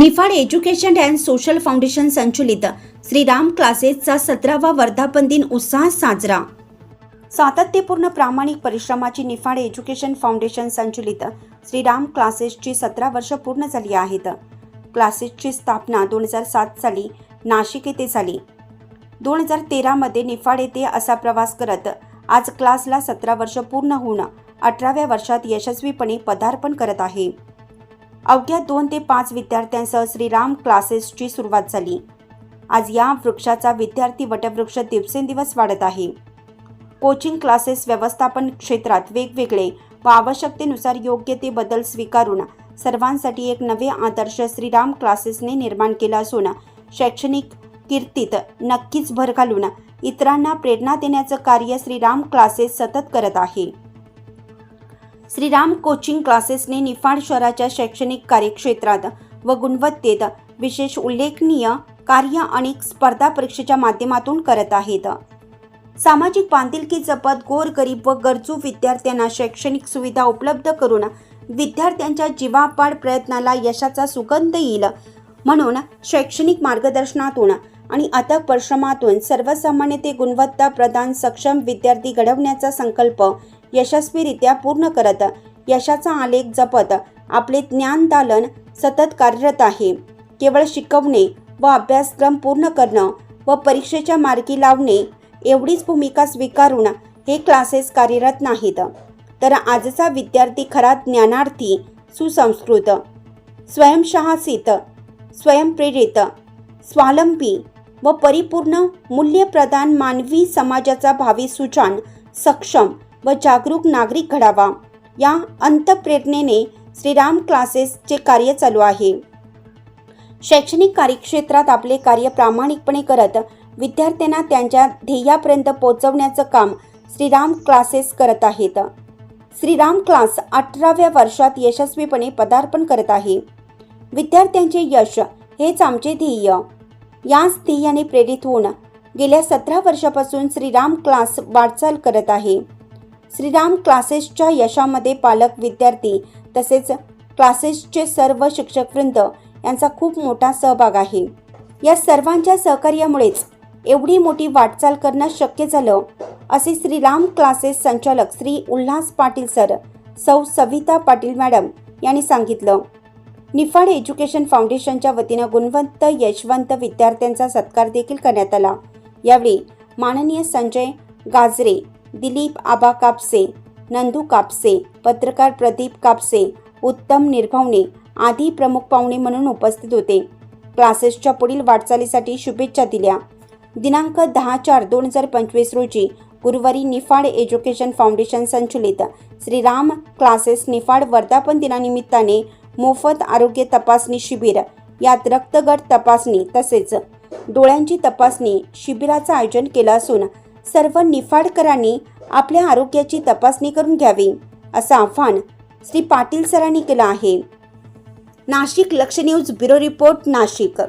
Niphad education and social foundation संचलित श्रीराम क्लासेसचा सतरावा वर्धापन दिन उत्साहात साजरा. सातत्यपूर्ण प्रामाणिक परिश्रमाची निफाड एज्युकेशन फाउंडेशन संचलित श्रीराम क्लासेसची सतरा वर्ष पूर्ण झाली आहेत. क्लासेसची स्थापना दोन हजार सात साली नाशिक येथे झाली. दोन हजार तेरामध्ये निफाड येथे असा प्रवास करत आज क्लासला सतरा वर्ष पूर्ण होऊन अठराव्या वर्षात यशस्वीपणे पदार्पण करत आहे. अवघ्या दोन ते पाच विद्यार्थ्यांसह श्रीराम क्लासेसची सुरुवात झाली. आज या वृक्षाचा विद्यार्थी वटवृक्ष दिवसेंदिवस वाढत आहे. कोचिंग क्लासेस व्यवस्थापन क्षेत्रात वेगवेगळे व आवश्यकतेनुसार योग्य ते बदल स्वीकारून सर्वांसाठी एक नवे आदर्श श्रीराम क्लासेसने निर्माण केला असून शैक्षणिक कीर्तीत नक्कीच भर घालून इतरांना प्रेरणा देण्याचं कार्य श्रीराम क्लासेस सतत करत आहे. श्रीराम कोचिंग क्लासेसने निफाड शहराच्या शैक्षणिक कार्यक्षेत्रात व गुणवत्तेत विशेष उल्लेखनीय कार्य अनेक स्पर्धा परीक्षेच्या माध्यमातून करत आहेत. सामाजिक बांधिलकी जपत गोरगरीब व गरजू विद्यार्थ्यांना शैक्षणिक सुविधा उपलब्ध करून विद्यार्थ्यांच्या जीवापाड प्रयत्नाला यशाचा सुगंध येईल म्हणून शैक्षणिक मार्गदर्शनातून आणि अथक परिश्रमातून सर्वसामान्य ते गुणवत्ता प्रदान सक्षम विद्यार्थी घडवण्याचा संकल्प यशस्वीरित्या पूर्ण करत यशाचा आलेख जपत आपले ज्ञानदालन सतत कार्यरत आहे. केवळ शिकवणे व अभ्यासक्रम पूर्ण करणं व परीक्षेच्या मार्गी लावणे एवढीच भूमिका स्वीकारून हे क्लासेस कार्यरत नाहीत. तर आजचा विद्यार्थी खरा ज्ञानार्थी सुसंस्कृत स्वयंशहासित स्वयंप्रेरित स्वावलंबी व परिपूर्ण मूल्यप्रदान मानवी समाजाचा भावी सुजान सक्षम व जागरूक नागरिक घडावा. या अंतप्रेरणेने श्रीराम क्लासेसचे कार्य चालू आहे. शैक्षणिक कार्यक्षेत्रात आपले कार्य प्रामाणिकपणे करत विद्यार्थ्यांना त्यांच्या ध्येयापर्यंत पोहोचवण्याचं काम श्रीराम क्लासेस करत आहेत. श्रीराम क्लास अठराव्या वर्षात यशस्वीपणे पदार्पण करत आहे. विद्यार्थ्यांचे यश हेच आमचे ध्येय. याच ध्येयाने प्रेरित होऊन गेल्या सतरा वर्षापासून श्रीराम क्लास वाटचाल करत आहे. श्रीराम क्लासेसच्या यशामध्ये पालक विद्यार्थी तसेच क्लासेसचे सर्व शिक्षकवृंद यांचा खूप मोठा सहभाग आहे. या सर्वांच्या सहकार्यामुळेच एवढी मोठी वाटचाल करणं शक्य झालं असे श्रीराम क्लासेस संचालक श्री उल्हास पाटील सर सौ सविता पाटील मॅडम यांनी सांगितलं. निफाड एज्युकेशन फाउंडेशनच्या वतीनं गुणवंत यशवंत विद्यार्थ्यांचा सत्कार देखील करण्यात आला. यावेळी माननीय संजय गाजरे दिलीप आबा कापसे नंदू कापसे पत्रकार प्रदीप कापसे उत्तम निर्भवणे आदी प्रमुख पाहुणे म्हणून उपस्थित होते. क्लासेसच्या पुढील वाटचालीसाठी शुभेच्छा दिल्या. दिनांक दहा चार दोन हजार पंचवीस रोजी गुरुवारी निफाड एज्युकेशन फाउंडेशन संचलित श्रीराम क्लासेस निफाड वर्धापन दिनानिमित्ताने मोफत आरोग्य तपासणी शिबिर यात रक्तगट तपासणी तसेच डोळ्यांची तपासणी शिबिराचं आयोजन केलं असून सर्व निफाडकरांनी आपल्या आरोग्याची तपासणी करून घ्यावी असं आव्हान श्री पाटील सरांनी केलं आहे. नाशिक लक्ष न्यूज ब्युरो रिपोर्ट नाशिक.